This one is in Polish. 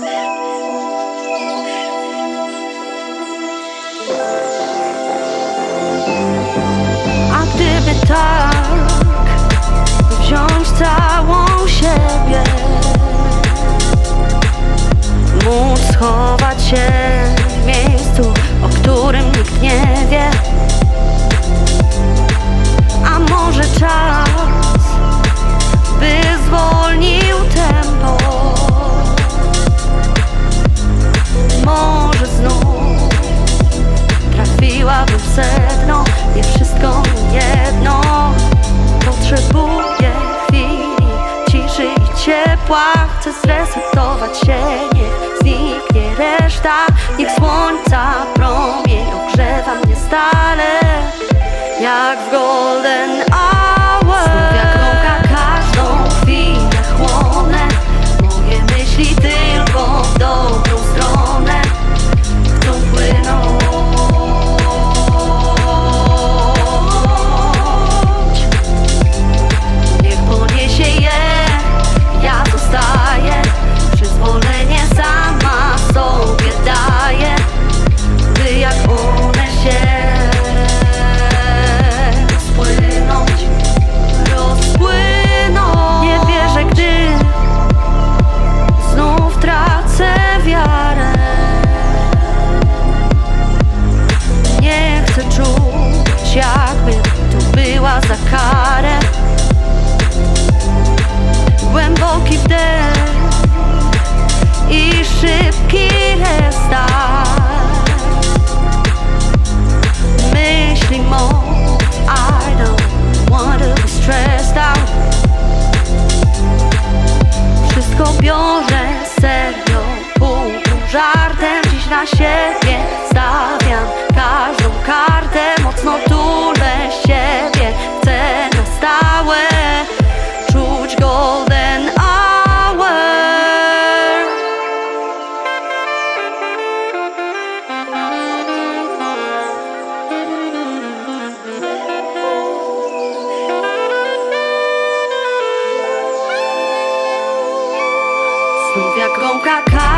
A gdyby tak wziąć całą siebie, móc schować się w miejscu, o którym nikt nie wie. W sedno Nie wszystko jedno. Potrzebuję chwili ciszy i ciepła. Chcę zresetować się, niech zniknie reszta. Niech słońca była za karę. Głęboki wdech i szybki restart. Myśli moc, I don't want to be stressed out. Wszystko biorę serio, pół żartem Dziś na siebie stawiam każdą পোকা খা